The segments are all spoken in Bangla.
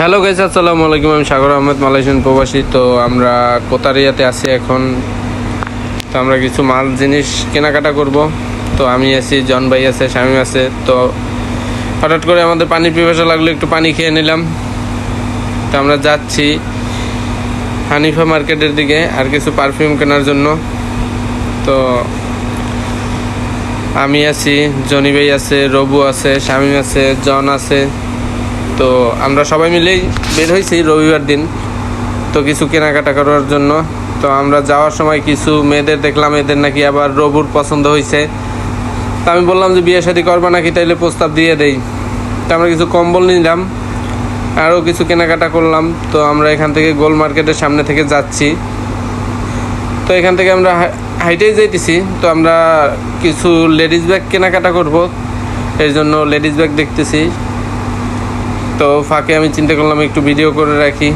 হ্যালো গাইস আসসালামু আলাইকুম, আমি সাগর আহমেদ, মালয়েশিয়ান প্রবাসী। তো আমরা কোতারিয়াতে আছি এখন। তো আমরা কিছু মাল, জিনিস কেনাকাটা করব। তো আমি আছি, জন ভাই আছে, স্বামী আছে। তো হঠাৎ করে আমাদের পানি পিপাসা লাগল, একটু পানি খেয়ে নিলাম। তো আমরা যাচ্ছি হানিফা মার্কেটের দিকে আর কিছু পারফিউম কেনার জন্য। তো আমি আছি, জনি ভাই আছে, রবু আছে শামীম আছে, জন আছে। তো আমরা সবাই মিলেই বের হয়েছি রবিবার দিন। তো কিছু কেনাকাটা করার জন্য। তো আমরা যাওয়ার সময় কিছু মেয়েদের দেখলাম, এদের নাকি আবার রবুর পছন্দ হয়েছে। তা আমি বললাম যে বিয়ে শাদি করবা নাকি, তাইলে প্রস্তাব দিয়ে দেই। তো আমরা কিছু কম্বল নিলাম, আরও কিছু কেনাকাটা করলাম। তো আমরা এখান থেকে গোল মার্কেটের সামনে থেকে যাচ্ছি। তো এখান থেকে আমরা হাই- হাইটেই যাইতেছি। তো আমরা কিছু লেডিস ব্যাগ কেনাকাটা করব। এর জন্য লেডিস ব্যাগ দেখতেছি। তো ফাঁকে আমি চিন্তা করলাম একটু ভিডিও করে রাখি।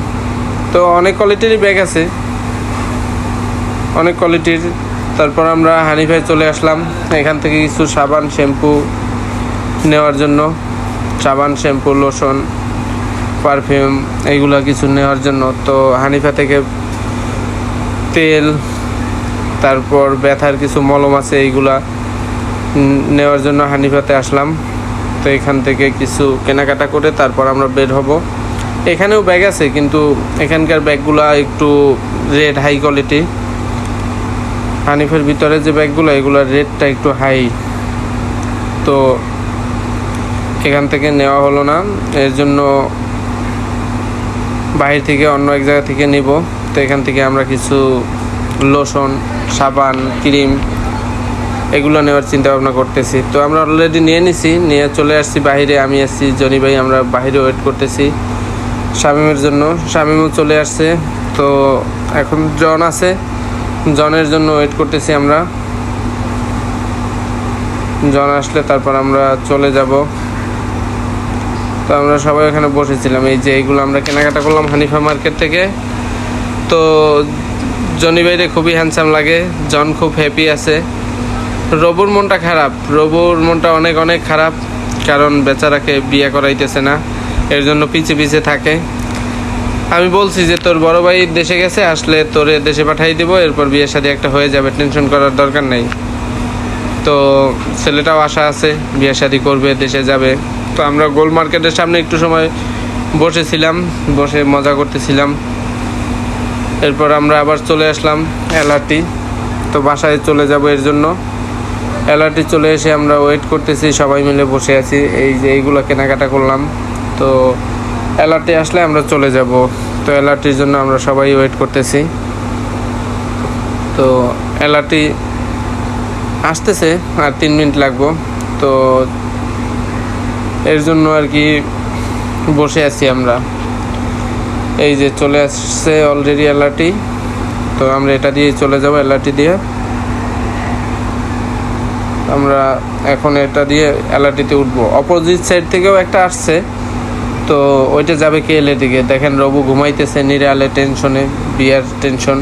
তো অনেক কোয়ালিটিরই ব্যাগ আছে। অনেক কোয়ালিটির তারপর আমরা হানিফায় চলে আসলাম। এখান থেকে কিছু সাবান, শ্যাম্পু নেওয়ার জন্য। সাবান, শ্যাম্পু লোশন পারফিউম এইগুলো কিছু নেওয়ার জন্য। তো হানিফা থেকে তেল, তারপর ব্যথার কিছু মলম আছে এইগুলা নেওয়ার জন্য হানিফাতে আসলাম। তো এখান থেকে কিছু কেনাকাটা করে তারপর আমরা বের হব। এখানেও ব্যাগ আছে, কিন্তু এখানকার ব্যাগগুলা একটু রেড হাই কোয়ালিটি হানিফের ভিতরে যে ব্যাগগুলো এগুলোর রেটটা একটু হাই তো এখান থেকে নেওয়া হলো না, এর জন্য বাইরে থেকে অন্য এক জায়গা থেকে নিব। তো এখান থেকে আমরা কিছু লোশন সাবান ক্রিম এগুলো নেওয়ার চিন্তা ভাবনা করতেছি। তো আমরা অলরেডি নিয়ে নিছি, নিয়ে চলে আসছি বাইরে আমি আসছি, জনি ভাই, আমরা বাইরে ওয়েট করতেছি শামিমের জন্য। শামিমও চলে আসছে। তো এখন জন আছে। জনের জন্য ওয়েট করতেছি আমরা। জন আসলে তারপর আমরা চলে যাব। তো আমরা সবাই ওখানে বসেছিলাম। এই যে এইগুলো আমরা কেনাকাটা করলাম হানিফা মার্কেট থেকে। তো জনি ভাইরে খুবই হ্যান্ডসাম লাগে। জন খুব হ্যাপি আছে। রবুর মনটা খারাপ। রবুর মনটা অনেক অনেক খারাপ, কারণ বেচারাকে বিয়ে করাইতেছে না, এর জন্য পিছে পিছে থাকে। আমি বলছি যে, তোর বড় ভাই দেশে গেছে, আসলে তোর দেশে পাঠাই দিব, এরপর বিয়ের সাথে একটা হয়ে যাবে, টেনশন করার দরকার নেই। তো ছেলেটাও আশা আছে বিয়ে শাদি করবে, দেশে যাবে। তো আমরা গোল মার্কেটের সামনে একটু সময় বসেছিলাম, বসে মজা করতেছিলাম। এরপর আমরা আবার চলে আসলাম, এলআরটি। তো বাসায় চলে যাব এর জন্য। এলআরটি চলে এসে আমরা ওয়েট করতেছি, সবাই মিলে বসে আছি। এই যে এইগুলো কেনাকাটা করলাম। তো এলআরটি আসলে আমরা চলে যাব। তো এলআরটির জন্য আমরা সবাই ওয়েট করতেছি। তো এলআরটি আসতেছে, আর তিন মিনিট লাগবো। তো এর জন্য আর কি বসে আছি আমরা। এই যে চলে আসছে অলরেডি এলআরটি তো আমরা এটা দিয়ে চলে যাব এলআরটি দিয়ে। আমরা এখন এটা দিয়ে এলআরটিতে উঠবো। অপোজিট সাইড থেকেও একটা আসছে। তো ওইটা যাবে কে এলএটিকে দেখেন রবু ঘুমাইতেছে, নিরালে টেনশনে বিয়ার টেনশন